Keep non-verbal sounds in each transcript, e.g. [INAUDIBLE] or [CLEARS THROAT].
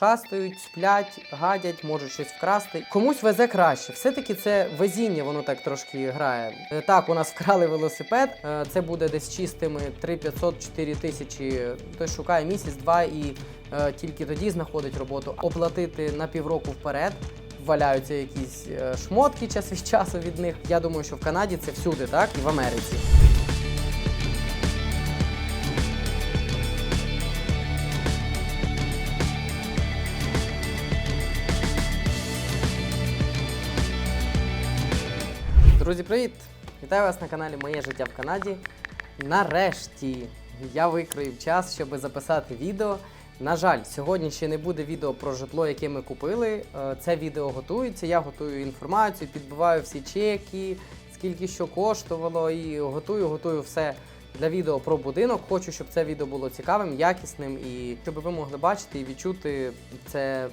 шастають, сплять, гадять, можуть щось вкрасти. Комусь везе краще. Все-таки це везіння, воно так трошки грає. Е, Так, у нас вкрали велосипед. е, Це буде десь чистими 3500-4 тисячі. Хтось шукає місяць-два і е, тільки тоді знаходить роботу. Оплатити на півроку вперед. Валяються якісь шмотки час від часу від них. Я думаю, що в Канаді це всюди, так і в Америці. Друзі, привіт! Вітаю вас на каналі Моє життя в Канаді. Нарешті я викроїв час, щоб записати відео. На жаль, сьогодні ще не буде відео про житло, яке ми купили. Е, Це відео готується. Я готую інформацію, підбиваю всі чеки, скільки що коштувало, і готую, готую все для відео про будинок. Хочу, щоб це відео було цікавим, якісним і щоб ви могли бачити і відчути це,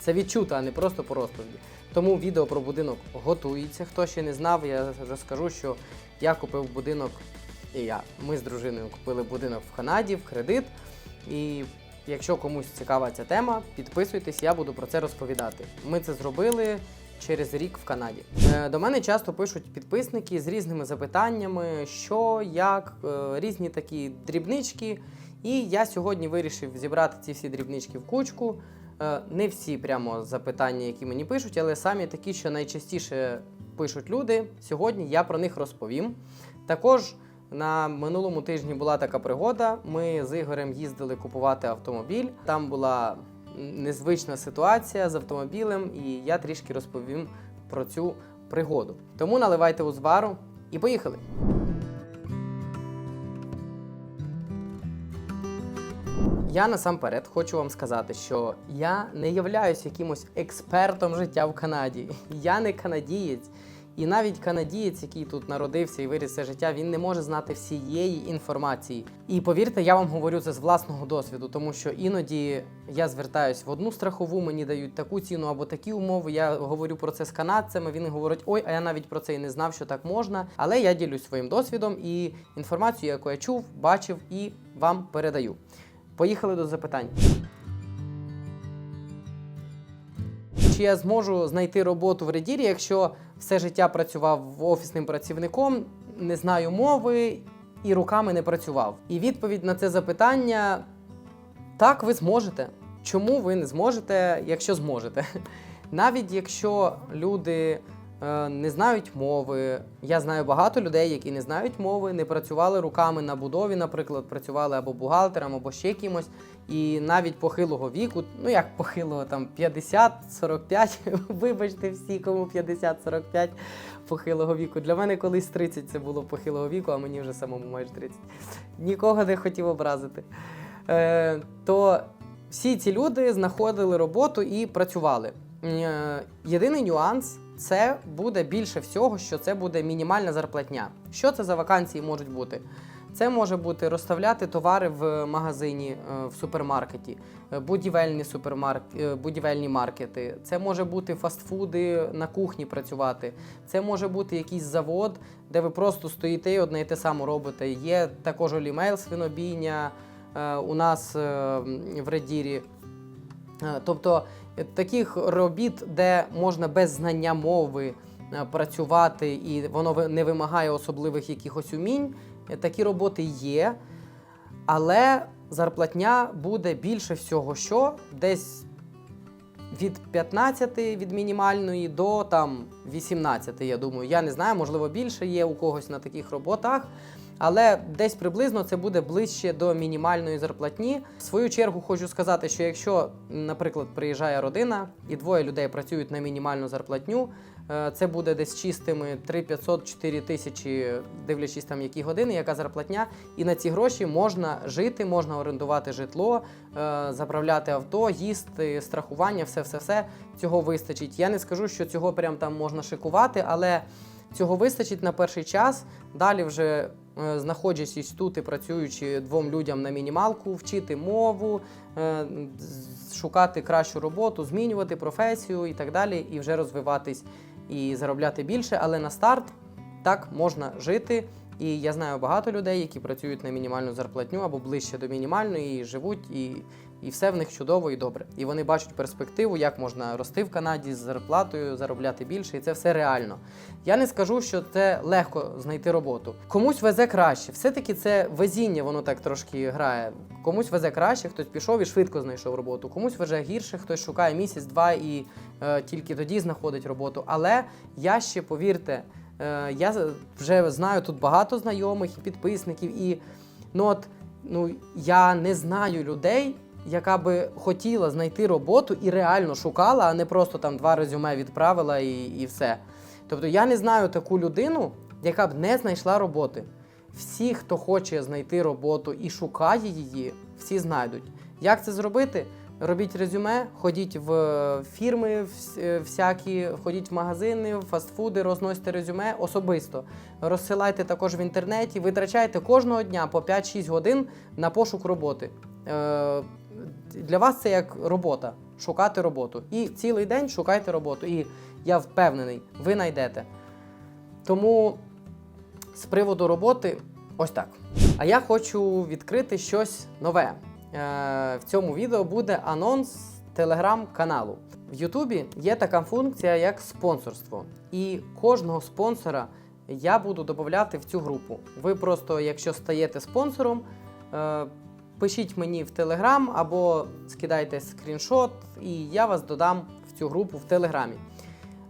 це відчути, а не просто по розповіді. Тому відео про будинок готується. Хто ще не знав, я розкажу, що я купив будинок, і я. Ми з дружиною купили будинок в Канаді в кредит. І якщо комусь цікава ця тема, підписуйтесь, я буду про це розповідати. Ми це зробили через рік в Канаді. Е, До мене часто пишуть підписники з різними запитаннями, що, як, е, різні такі дрібнички. І я сьогодні вирішив зібрати ці всі дрібнички в кучку. Е, Не всі прямо запитання, які мені пишуть, але самі такі, що найчастіше пишуть люди. Сьогодні я про них розповім. Також на минулому тижні була така пригода. Ми з Ігорем їздили купувати автомобіль. Там була незвична ситуація з автомобілем, і я трішки розповім про цю пригоду. Тому наливайте узвару і поїхали. Я насамперед хочу вам сказати, що я не являюсь якимось експертом життя в Канаді. [LAUGHS] Я не канадієць. І навіть канадієць, який тут народився і виріс все життя, він не може знати всієї інформації. І повірте, я вам говорю це з власного досвіду, тому що іноді я звертаюсь в одну страхову, мені дають таку ціну або такі умови. Я говорю про це з канадцями. Він говорить, ой, а я навіть про це і не знав, що так можна. Але я ділюсь своїм досвідом і інформацією, яку я чув, бачив і вам передаю. Поїхали до запитань. Чи я зможу знайти роботу в редірі, якщо все життя працював офісним працівником, не знаю мови і руками не працював? І відповідь на це запитання так, ви зможете. Чому ви не зможете, якщо зможете? [LAUGHS] Навіть якщо люди не знають мови, я знаю багато людей, які не знають мови, не працювали руками на будові, наприклад, працювали або бухгалтером, або ще кимось. І навіть похилого віку, ну як похилого, там 50-45, [LAUGHS] вибачте всі, кому 50-45 похилого віку. Для мене колись 30 це було похилого віку, а мені вже самому майже 30. Нікого не хотів образити. Е, то всі ці люди знаходили роботу і працювали. Е, Єдиний нюанс це буде більше всього, що це буде мінімальна зарплатня. Що це за вакансії можуть бути? Це може бути розставляти товари в магазині, е, в супермаркеті, е, будівельні супермарк... е, будівельні маркети. Це може бути фастфуди на кухні працювати. Це може бути якийсь завод, де ви просто стоїте і одне і те саме робите. Є також олімейл свинобійня у нас в Редірі. Е, Тобто е, таких робіт, де можна без знання мови е, працювати, і воно не вимагає особливих якихось умінь, такі роботи є. Але зарплатня буде більше всього, що десь від 15 від мінімальної до там 18, я думаю. Я не знаю, можливо, більше є у когось на таких роботах. Але десь приблизно це буде ближче до мінімальної зарплатні. В свою чергу хочу сказати, що якщо, наприклад, приїжджає родина і двоє людей працюють на мінімальну зарплатню, е, це буде десь чистими 3500-4 тисячі, дивлячись там які години, яка зарплатня. І на ці гроші можна жити, можна орендувати житло, е, заправляти авто, їсти, страхування, все, все, все. Цього вистачить. Я не скажу, що цього прям там можна шикувати, але цього вистачить на перший час. Далі вже знаходячись тут і працюючи двом людям на мінімалку, вчити мову, е, шукати кращу роботу, змінювати професію і так далі, і вже розвиватись і заробляти більше. Але на старт так можна жити. І я знаю багато людей, які працюють на мінімальну зарплатню або ближче до мінімальної, і живуть і і все в них чудово і добре. І вони бачать перспективу, як можна рости в Канаді з зарплатою, заробляти більше, і це все реально. Я не скажу, що це легко знайти роботу. Комусь везе краще. Все-таки це везіння, воно так трошки грає. Комусь везе краще, хтось пішов і швидко знайшов роботу. Комусь везе гірше, хтось шукає місяць-два і е, тільки тоді знаходить роботу. Але я ще повірте, е, я вже знаю тут багато знайомих і підписників, і ну от ну я не знаю людей, яка би хотіла знайти роботу і реально шукала, а не просто там два резюме відправила і, і все. Тобто я не знаю таку людину, яка б не знайшла роботи. Всі, хто хоче знайти роботу і шукає її, всі знайдуть. Як це зробити? Робіть резюме, ходіть в е, фірми е, всякі, ходіть в магазини, в фастфуди, розносьте резюме особисто. Розсилайте також в інтернеті, витрачайте кожного дня по 5-6 годин на пошук роботи. Для вас це як робота шукати роботу. І цілий день шукайте роботу. І я впевнений, ви знайдете. Тому з приводу роботи ось так. А я хочу відкрити щось нове. Е, в цьому відео буде анонс телеграм-каналу. В Ютубі є така функція, як спонсорство. І кожного спонсора я буду додати в цю групу. Ви просто, якщо стаєте спонсором, е, пишіть мені в Телеграм або скидайте скріншот, і я вас додам в цю групу в Телеграмі.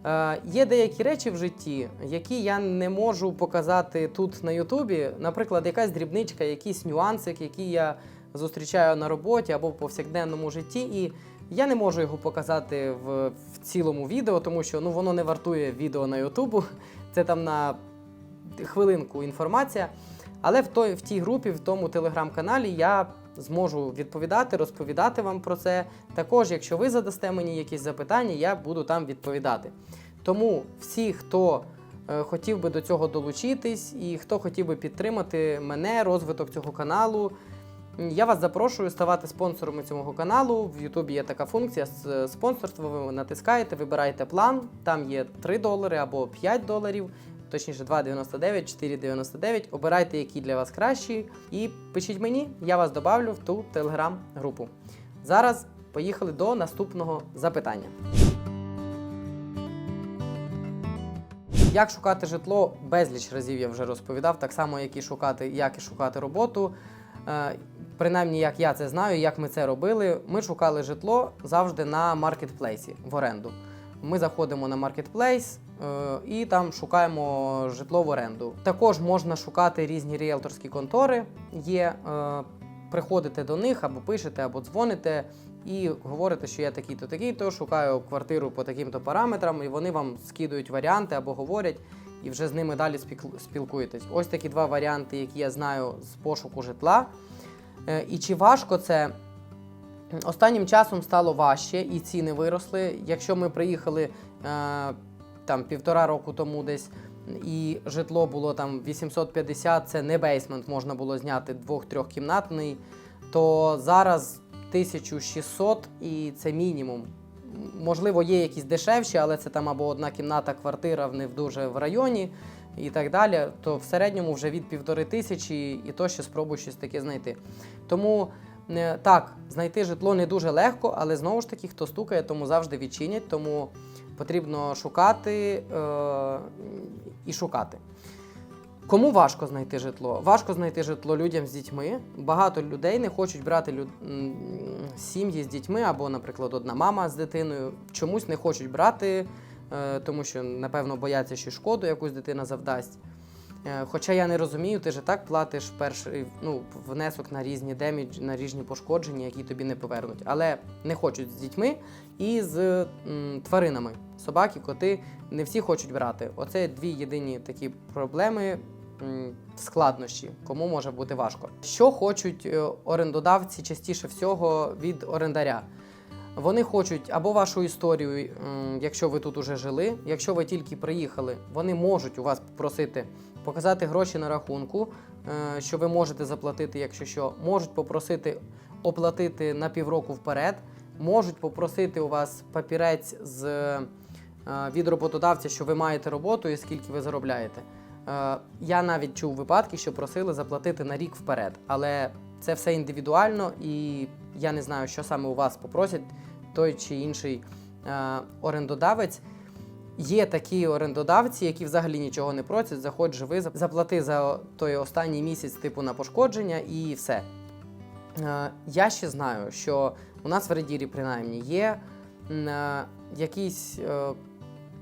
Е, є деякі речі в житті, які я не можу показати тут на Ютубі. Наприклад, якась дрібничка, якийсь нюансик, який я зустрічаю на роботі або в повсякденному житті. І я не можу його показати в, в цілому відео, тому що ну, воно не вартує відео на Ютубу. [LAUGHS] Це там на хвилинку інформація. Але в, той, в тій групі, в тому телеграм-каналі я зможу відповідати, розповідати вам про це. Також, якщо ви задасте мені якісь запитання, я буду там відповідати. Тому всі, хто е, хотів би до цього долучитись і хто хотів би підтримати мене, розвиток цього каналу, я вас запрошую ставати спонсорами цього каналу. В Ютубі є така функція з спонсорства. Ви натискаєте, вибираєте план. Там є 3 долари або 5 доларів. Точніше, 2,99, 4,99. Обирайте, які для вас кращі, і пишіть мені, я вас добавлю в ту телеграм-групу. Зараз поїхали до наступного запитання. Як шукати житло, безліч разів я вже розповідав, так само, як і шукати, як і шукати роботу. Е, принаймні, як я це знаю, як ми це робили. Ми шукали житло завжди на маркетплейсі в оренду. Ми заходимо на маркетплейс і там шукаємо житло в оренду. Також можна шукати різні ріелторські контори. Є, е, приходите до них або пишете, або дзвоните і говорите, що я такий-то такий-то, шукаю квартиру по таким-то параметрам, і вони вам скидують варіанти або говорять, і вже з ними далі спілкуєтесь. Ось такі два варіанти, які я знаю з пошуку житла. Е, І чи важко це? Останнім часом стало важче і ціни виросли. Якщо ми приїхали е, там півтора року тому десь, і житло було там 850, це не бейсмент, можна було зняти двох-трьохкімнатний, то зараз 1600 і це мінімум. Можливо, є якісь дешевші, але це там або одна кімната, квартира в не дуже в районі і так далі. То в середньому вже від півтори тисячі і то ще спробуй щось таке знайти. Тому так, знайти житло не дуже легко, але знову ж таки, хто стукає, тому завжди відчинять. Тому потрібно шукати е, і шукати. Кому важко знайти житло? Важко знайти житло людям з дітьми. Багато людей не хочуть брати люд... сім'ї з дітьми, або, наприклад, одна мама з дитиною. Чомусь не хочуть брати, е, тому що, напевно, бояться, що шкоду якусь дитина завдасть. Е, Хоча я не розумію, ти ж так платиш перший ну, внесок на різні демідж, на різні пошкодження, які тобі не повернуть. Але не хочуть з дітьми і з м, тваринами. Собаки, коти не всі хочуть брати. Оце дві єдині такі проблеми, м, складнощі, кому може бути важко. Що хочуть е, орендодавці частіше всього від орендаря? Вони хочуть або вашу історію, якщо ви тут уже жили, якщо ви тільки приїхали, вони можуть у вас попросити показати гроші на рахунку, е, що ви можете заплатити, якщо що, можуть попросити оплатити на півроку вперед, можуть попросити у вас папірець з е, від роботодавця, що ви маєте роботу і скільки ви заробляєте. Е, Я навіть чув випадки, що просили заплатити на рік вперед, але це все індивідуально, і я не знаю, що саме у вас попросять той чи інший орендодавець. Є такі орендодавці, які взагалі нічого не просять, заходь живи, заплати за той останній місяць типу на пошкодження і все. Е, Я ще знаю, що у нас в Редірі принаймні є е, якісь е,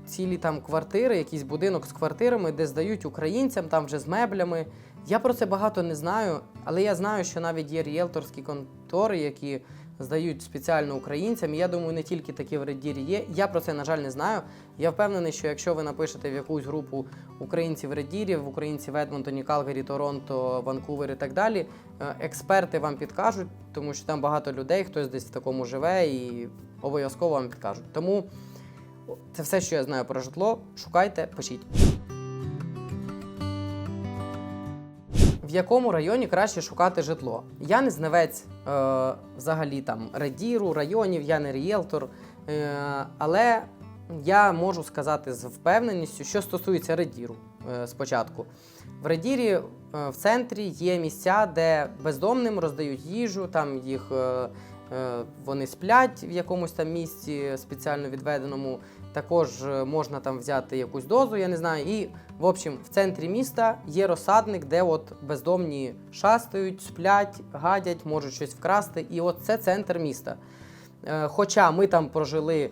цілі там квартири, якийсь будинок з квартирами, де здають українцям там вже з меблями. Я про це багато не знаю, але я знаю, що навіть є ріелторські контори, які здають спеціально українцям. Я думаю, не тільки такі в Редірі є. Я про це, на жаль, не знаю. Я впевнений, що якщо ви напишете в якусь групу українців в Редірі, в українців в Едмонтоні, Калгарі, Торонто, Ванкувер і так далі, е, експерти вам підкажуть, тому що там багато людей, хтось десь в такому живе і обов'язково вам підкажуть. Тому це все, що я знаю про житло. Шукайте, пишіть. В якому районі краще шукати житло? Я не знавець е, взагалі там редіру, районів, я не ріелтор. Е, але я можу сказати з впевненістю, що стосується редіру е, спочатку. В редірі е, в центрі є місця, де бездомним роздають їжу, там їх е, е, вони сплять в якомусь там місці спеціально відведеному. Також е, можна там взяти якусь дозу, я не знаю. І, в общем, в центрі міста є розсадник, де от бездомні шастають, сплять, гадять, можуть щось вкрасти. І от це центр міста. Е, Хоча ми там прожили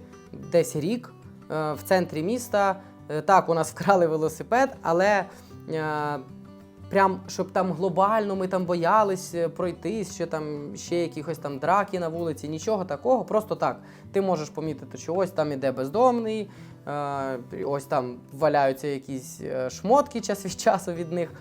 десь рік е, в центрі міста. Так, у нас вкрали велосипед, але прям щоб там глобально ми там боялись е, пройтись, що там ще якихось там драки на вулиці, нічого такого. Просто так. Ти можеш помітити, що ось там іде бездомний, е, ось там валяються якісь е, шмотки час від часу від них.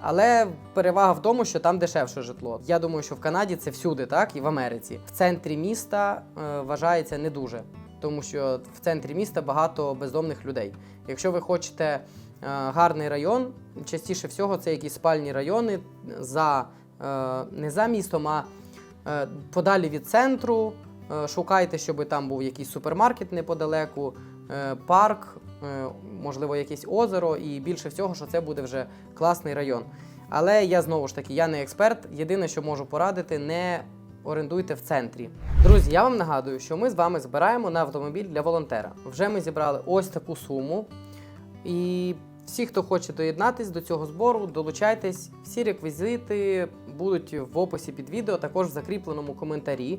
Але перевага в тому, що там дешевше житло. Я думаю, що в Канаді це всюди, так і в Америці. В центрі міста вважається не дуже, тому що в центрі міста багато бездомних людей. Якщо ви хочете гарний район, частіше всього це якісь спальні райони за е, не за містом, а е, подалі від центру. Е, Шукайте, щоб там був якийсь супермаркет неподалеку, е, парк, е, можливо, якесь озеро, і більше всього, що це буде вже класний район. Але я знову ж таки, я не експерт. Єдине, що можу порадити, не орендуйте в центрі. Друзі, я вам нагадую, що ми з вами збираємо на автомобіль для волонтера. Вже ми зібрали ось таку суму. І всі, хто хоче доєднатись до цього збору, долучайтесь. Всі реквізити будуть в описі під відео, також в закріпленому коментарі.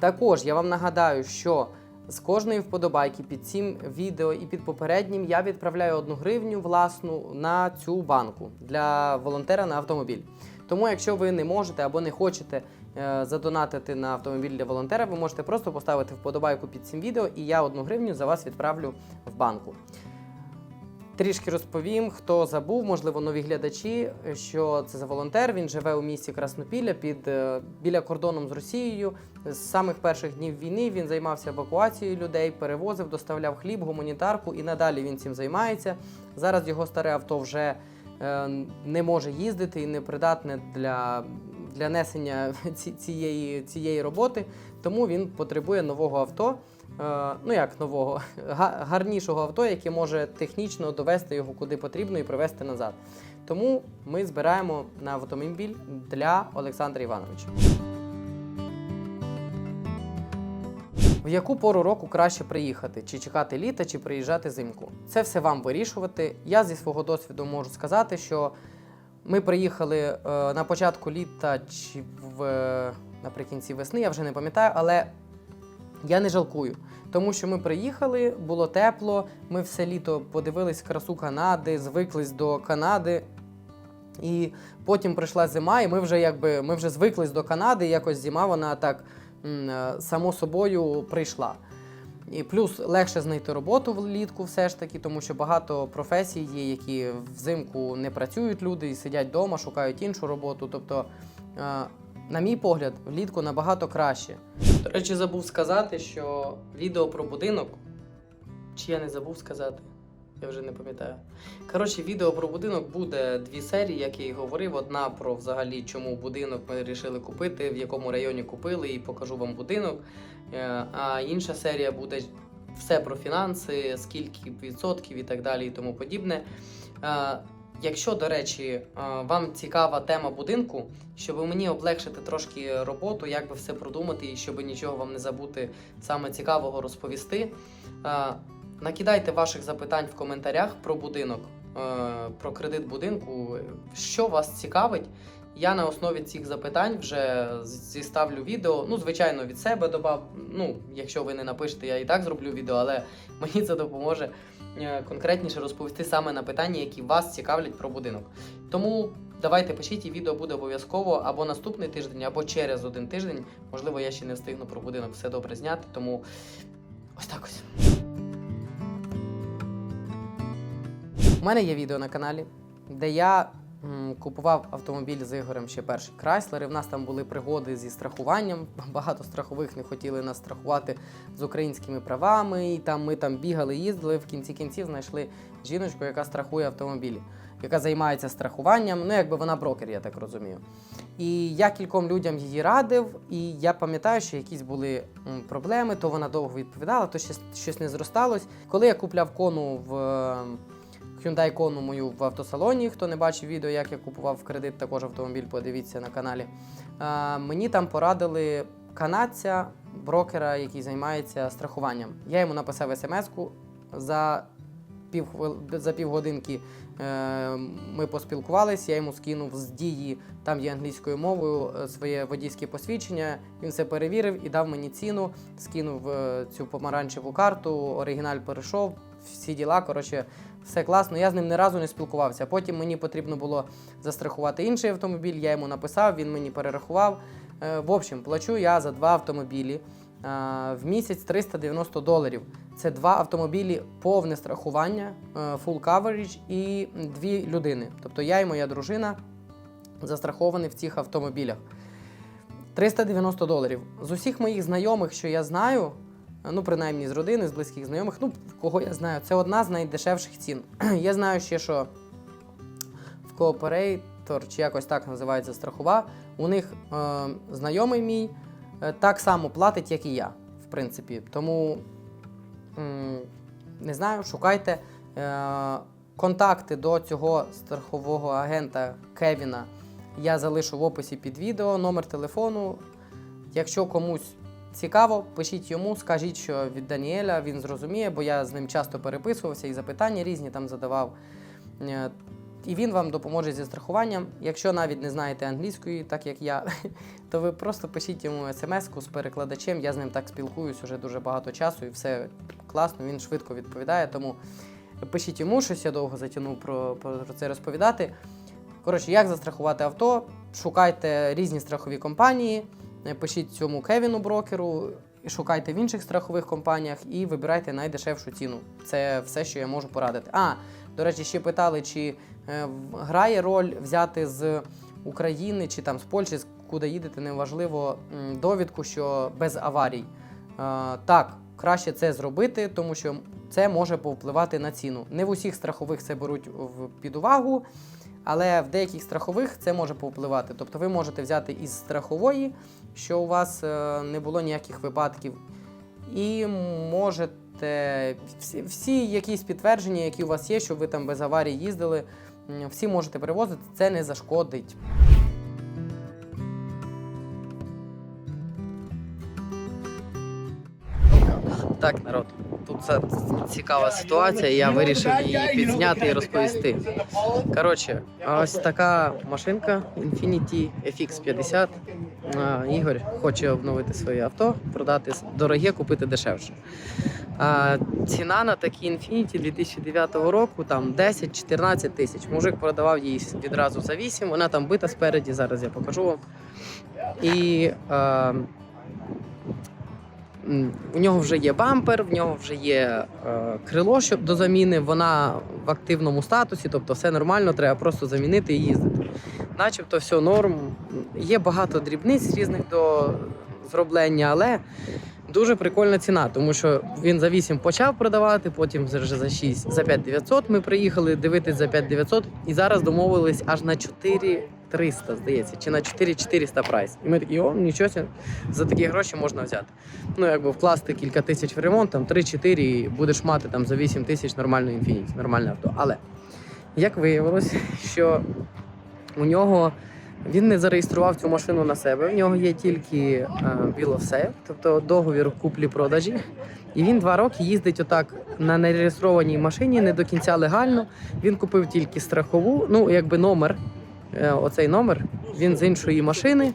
Також я вам нагадаю, що з кожної вподобайки під цим відео і під попереднім я відправляю одну гривню власну на цю банку для волонтера на автомобіль. Тому, якщо ви не можете або не хочете е, задонатити на автомобіль для волонтера, ви можете просто поставити вподобайку під цим відео, і я одну гривню за вас відправлю в банку. Трішки розповім, хто забув, можливо, нові глядачі, що це за волонтер. Він живе у місті Краснопілля під е, біля кордоном з Росією. З самих перших днів війни він займався евакуацією людей, перевозив, доставляв хліб, гуманітарку і надалі він цим займається. Зараз його старе авто вже е, не може їздити і не придатне для, для несення [LAUGHS] ці- цієї, цієї роботи, тому він потребує нового авто. Е, ну як нового, гарнішого авто, яке може технічно довести його куди потрібно і привезти назад. Тому ми збираємо на автомобіль для Олександра Івановича. В яку пору року краще приїхати? Чи чекати літа, чи приїжджати зимку? Це все вам вирішувати. Я зі свого досвіду можу сказати, що ми приїхали е, на початку літа чи в, наприкінці весни, я вже не пам'ятаю, але я не жалкую, тому що ми приїхали, було тепло. Ми все літо подивились красу Канади, звиклись до Канади. І потім прийшла зима, і ми вже якби ми вже звиклись до Канади. і Якось зима вона так е, само собою прийшла. І плюс легше знайти роботу влітку, все ж таки, тому що багато професій є, які взимку не працюють люди і сидять вдома, шукають іншу роботу. Тобто, е, на мій погляд, влітку набагато краще. До речі, забув сказати, що відео про будинок. Чи я не забув сказати? Я вже не пам'ятаю. Коротше, відео про будинок буде дві серії, як я і говорив. Одна про взагалі, чому будинок ми вирішили купити, в якому районі купили, і покажу вам будинок. Е, А інша серія буде все про фінанси, скільки відсотків і так далі, і тому подібне. Якщо, до речі, е, вам цікава тема будинку, щоб мені облегшити трошки роботу, як би все продумати і щоб нічого вам не забути саме цікавого розповісти, е, накидайте ваших запитань в коментарях про будинок, е, про кредит будинку, що вас цікавить. Я на основі цих запитань вже зіставлю відео. Ну, звичайно, від себе добав. Ну, якщо ви не напишете, я і так зроблю відео, але мені це допоможе конкретніше розповісти саме на питання, які вас цікавлять про будинок. Тому давайте пишіть, і відео буде обов'язково або наступний тиждень, або через один тиждень. Можливо, я ще не встигну про будинок все добре зняти, тому ось так ось. У мене є відео на каналі, де я купував автомобіль з Ігорем ще перший Крайслер. І в нас там були пригоди зі страхуванням. [LAUGHS] Багато страхових не хотіли нас страхувати з українськими правами. І там ми там бігали, їздили. В кінці кінців знайшли жіночку, яка страхує автомобілі, яка займається страхуванням. Ну, якби вона брокер, я так розумію. І я кільком людям її радив, і я пам'ятаю, що якісь були проблеми, то вона довго відповідала, то щось, щось не зросталось. Коли я купляв кону в Hyundai Kona мою в автосалоні, хто не бачив відео, як я купував в кредит також автомобіль, подивіться на каналі. е, Мені там порадили канадця, брокера, який займається страхуванням. Я йому написав смс-ку за за півгодинки е, ми поспілкувалися, я йому скинув з дії, там є англійською мовою, е, своє водійське посвідчення. Він все перевірив і дав мені ціну, скинув е, цю помаранчеву карту, оригіналь перейшов, всі діла. Коротше, все класно. Я з ним ні разу не спілкувався. Потім мені потрібно було застрахувати інший автомобіль, я йому написав, він мені перерахував. Е, В общем, плачу я за два автомобілі е, в місяць 390 доларів. Це два автомобілі, повне страхування, е, full coverage і дві людини. Тобто я і моя дружина застраховані в цих автомобілях. 390 доларів. З усіх моїх знайомих, що я знаю, ну принаймні з родини, з близьких знайомих, ну кого я знаю, це одна з найдешевших цін. [CLEARS THROAT] Я знаю ще, що в Cooperator, чи якось так називається страхова, у них е, знайомий мій е, так само платить, як і я, в принципі. Тому м, не знаю, шукайте. Е, контакти до цього страхового агента Кевіна я залишу в описі під відео, номер телефону. Якщо комусь цікаво, пишіть йому, скажіть, що від Даніеля він зрозуміє, бо я з ним часто переписувався і запитання різні там задавав. Е, І він вам допоможе зі страхуванням. Якщо навіть не знаєте англійської, так як я, [LAUGHS] то ви просто пишіть йому смс-ку з перекладачем. Я з ним так спілкуюсь уже дуже багато часу і все класно, він швидко відповідає. Тому пишіть йому щось, я довго затягнув про, про це розповідати. Коротше, як застрахувати авто, шукайте різні страхові компанії, пишіть цьому Кевіну брокеру, шукайте в інших страхових компаніях і вибирайте найдешевшу ціну. Це все, що я можу порадити. А, до речі, ще питали, чи е, грає роль взяти з України чи там з Польщі, куди їдете, неважливо, довідку, що без аварій. Е, так, краще це зробити, тому що це може повпливати на ціну. Не в усіх страхових це беруть під увагу. Але в деяких страхових це може повпливати. Тобто ви можете взяти із страхової, що у вас е, не було ніяких випадків, і можете всі, якісь підтвердження, які у вас є, що ви там без аварії їздили, всі можете перевозити, це не зашкодить. Так, народ, тут цікава ситуація, я вирішив її підзняти і розповісти. Коротше, ось така машинка Infiniti FX50. Ігор хоче обновити своє авто, продати дороге, купити дешевше. Ціна на такі Infiniti 2009 року там 10-14 тисяч. Мужик продавав її відразу за 8, вона там бита спереді, зараз я покажу вам. І у нього вже є бампер, в нього вже є е, крило щоб до заміни. Вона в активному статусі, тобто все нормально, треба просто замінити і їздити. Начебто все норм. Є багато дрібниць різних до зроблення, але дуже прикольна ціна, тому що він за 8 почав продавати, потім вже за 6, за 5900 ми приїхали дивитись за 5900 і зараз домовились аж на 4300, здається, чи на 4400 прайс. І ми такі, о, нічого, за такі гроші можна взяти. Ну, якби вкласти кілька тисяч в ремонт, там 3-4 і будеш мати там за 8 тисяч нормальну Infiniti, нормальне авто. Але як виявилось, що у нього він не зареєстрував цю машину на себе. У нього є тільки е, bill of sale, тобто договір куплі-продажі. І він два роки їздить отак на нереєстрованій машині, не до кінця легально. Він купив тільки страхову, ну якби номер. Е, Оцей номер. Він з іншої машини.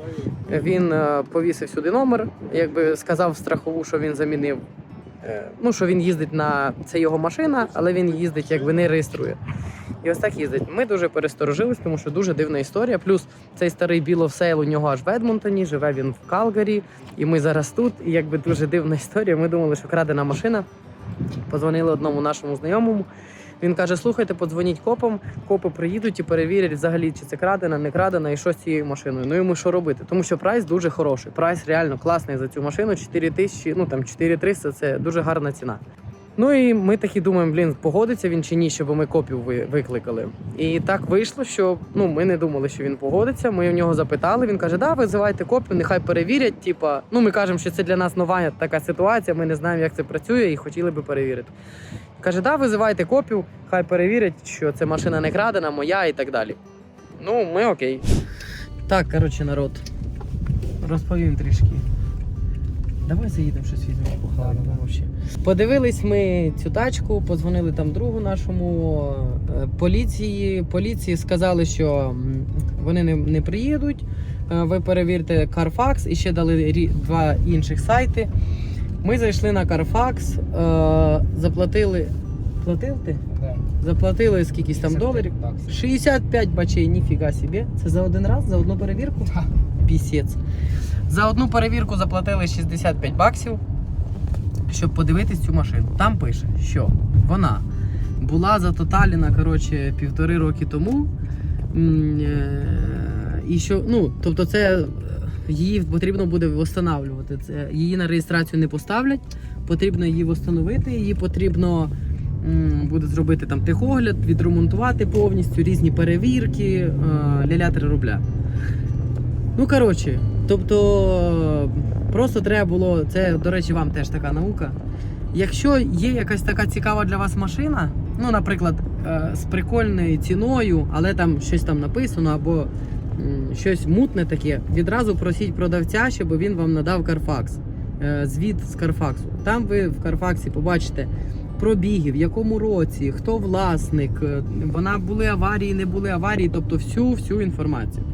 Він е, повісив сюди номер, якби сказав страхову, що він замінив. е, Ну, що він їздить на це його машина, але він їздить, якби не реєструє. І ось так їздить. Ми дуже пересторожились, тому що дуже дивна історія. Плюс цей старий Sale у нього аж в Едмонтоні, живе він в Калгарі, і ми зараз тут. І якби дуже дивна історія. Ми думали, що крадена машина. Позвонили одному нашому знайомому. Він каже: слухайте, подзвоніть копам, копи приїдуть і перевірять взагалі, чи це крадена, не крадена, і що з цією машиною. Ну йому що робити? Тому що прайс дуже хороший. Прайс реально класний за цю машину. 4 тисячі, ну там 4300 – це дуже гарна ціна. Ну і ми такі думаємо, блін, погодиться він чи ні, щоб ми копів викликали. І так вийшло, що ну ми не думали, що він погодиться. Ми в нього запитали. Він каже: Да, визивайте копів, нехай перевірять. Типа, ну ми кажемо, що це для нас нова така ситуація. Ми не знаємо, як це працює, і хотіли би перевірити. Каже, да, визивайте копів, хай перевірять, що це машина не крадена, моя і так далі. Ну, ми окей. Так, коротше, народ. Розповім трішки. Давай заїдемо щось візьмемо похаваємо вообще. Подивились ми цю тачку, подзвонили там другу нашому е, поліції. Поліції сказали, що вони не, не приїдуть. Е, Ви перевірте Carfax і ще дали два інших сайти. Ми зайшли на Carfax, е, заплатили. Платив ти? Да. Заплатили скількись там доларів. баксів. 65 бачей, ніфіга собі. Це за один раз, за одну перевірку? Так. Пісець. За одну перевірку заплатили 65 баксів, щоб подивитись цю машину. Там пише, що вона була затоталена, коротше, півтори роки тому. Е, І що, ну, тобто, це е, її потрібно буде встановлювати. Це її на реєстрацію не поставлять, потрібно її встановити, її потрібно буде зробити там техогляд, відремонтувати повністю, різні перевірки, е, ля-ля 3 рубля. Ну, коротше, тобто, просто треба було. Це, до речі, вам теж така наука. Якщо є якась така цікава для вас машина, ну, наприклад, е, з прикольною ціною, але там щось там написано, або щось мутне таке, відразу просіть продавця, щоб він вам надав Carfax. е, Звіт з Carfax. Там ви в Carfax побачите пробіги, в якому році, хто власник, е, вона були аварії, не були аварії, тобто всю всю інформацію.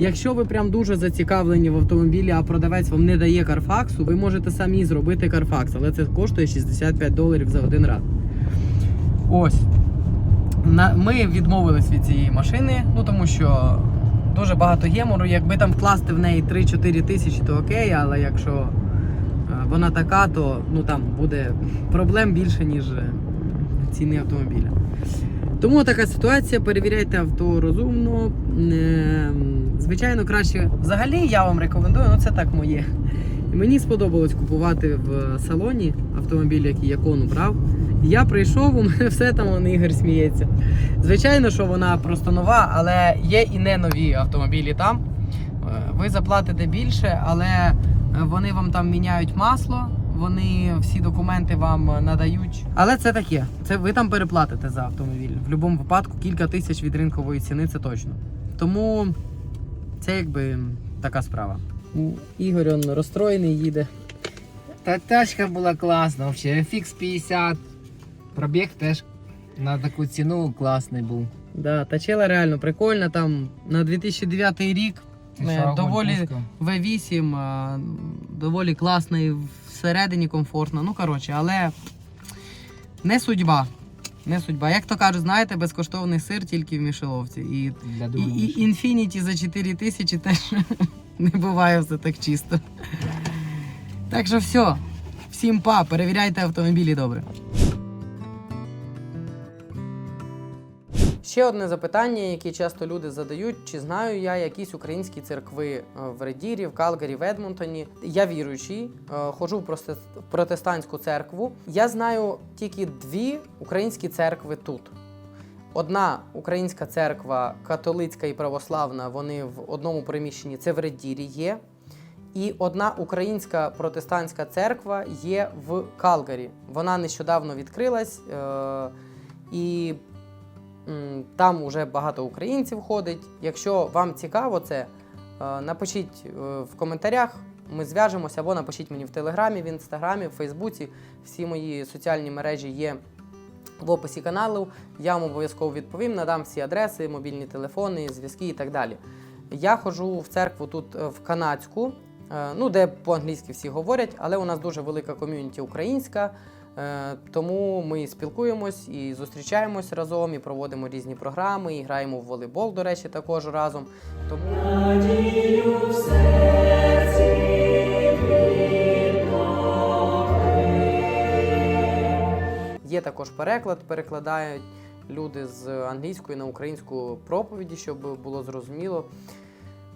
Якщо ви прям дуже зацікавлені в автомобілі, а продавець вам не дає карфаксу, ви можете самі зробити карфакс, але це коштує 65 доларів за один раз. Ось. Ми відмовились від цієї машини, ну тому що дуже багато гемору. Якби там вкласти в неї 3-4 тисячі, то окей, але якщо е, вона така, то ну там буде проблем більше, ніж е, ціни автомобіля. Тому така ситуація. Перевіряйте авто розумно. Звичайно, краще. Взагалі я вам рекомендую, ну це так моє. Мені сподобалось купувати в салоні автомобіль, який я кону брав. Я прийшов, у мене все там он Ігор сміється. Звичайно, що вона просто нова, але є і не нові автомобілі там. Е, Ви заплатите більше, але вони вам там міняють масло, вони всі документи вам надають. Але це таке. Це ви там переплатите за автомобіль. В будь-якому випадку кілька тисяч від ринкової ціни це точно. Тому це якби така справа. Ігор он розстроєний їде. Та тачка була класна взагалі. FX 50. Пробіг теж на таку ціну класний був. Да, тачела реально прикольна. Там на 2009 рік І Е, що, доволі- V8 доволі класний, всередині комфортно. Ну, коротше, але не судьба. Не судьба. Як то кажуть, знаєте, безкоштовний сир тільки в мішеловці. І, і, і інфініті за 4 тисячі теж [LAUGHS] не буває все так чисто. Так що все. Всім па, перевіряйте автомобілі добре. Ще одне запитання, яке часто люди задають: чи знаю я якісь українські церкви е, в Редірі, в Калгарі, в Едмонтоні? Я віруючий, е, ходжу в протестантську церкву. Я знаю тільки дві українські церкви тут. Одна українська церква, католицька і православна, вони в одному приміщенні, це в Редірі є. І одна українська протестантська церква є в Калгарі. Вона нещодавно відкрилась. Е- і Там вже багато українців ходить. Якщо вам цікаво це, е, напишіть е, в коментарях, ми зв'яжемося або напишіть мені в Телеграмі, в Інстаграмі, в Фейсбуці. Всі мої соціальні мережі є в описі каналу. Я вам обов'язково відповім, надам всі адреси, мобільні телефони, зв'язки і так далі. Я ходжу в церкву тут е, в канадську, ну де по-англійськи всі говорять, але у нас дуже велика ком'юніті українська. Е, Тому ми спілкуємось і зустрічаємось разом, і проводимо різні програми, і граємо в волейбол, до речі, також разом. Тому є також переклад, перекладають люди з англійської на українську проповіді, щоб було зрозуміло.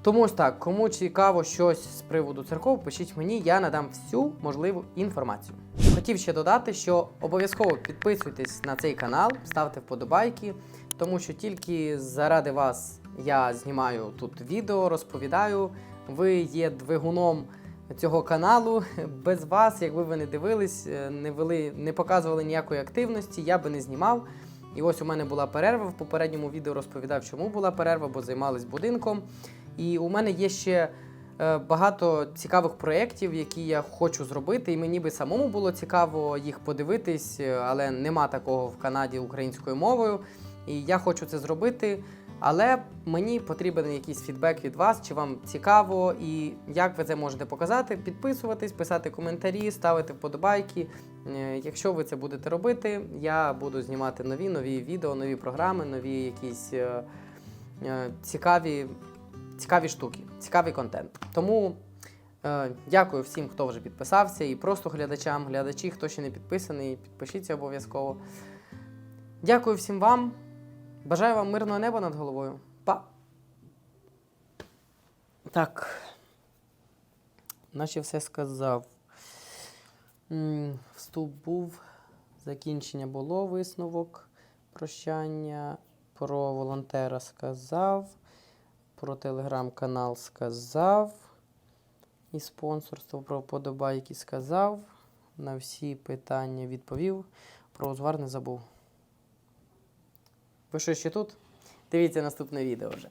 Тому ось так, кому цікаво щось з приводу церков, пишіть мені, я надам всю можливу інформацію. Хотів ще додати, що обов'язково підписуйтесь на цей канал, ставте вподобайки, тому що тільки заради вас я знімаю тут відео, розповідаю. Ви є двигуном цього каналу. Без вас, якби ви не дивились, е, не вели, не показували ніякої активності, я би не знімав. І ось у мене була перерва. В попередньому відео розповідав, чому була перерва, бо займались будинком. І у мене є ще е, багато цікавих проєктів, які я хочу зробити. І мені би самому було цікаво їх подивитись, е, але нема такого в Канаді українською мовою. І я хочу це зробити. Але мені потрібен якийсь фідбек від вас, чи вам цікаво, і як ви це можете показати, підписуватись, писати коментарі, ставити вподобайки. Е, Якщо ви це будете робити, я буду знімати нові нові відео, нові програми, нові якісь цікаві, цікаві штуки, цікавий контент. Тому е, дякую всім, хто вже підписався, і просто глядачам, глядачі, хто ще не підписаний, підпишіться обов'язково. Дякую всім вам. Бажаю вам мирного неба над головою. Па. Так. Наче все сказав. Вступ був, закінчення було, висновок, прощання. Про волонтера сказав. Про телеграм-канал сказав. І спонсорство про подобайки сказав. На всі питання відповів. Про узвар не забув. Ви що ще тут? Дивіться наступне відео вже.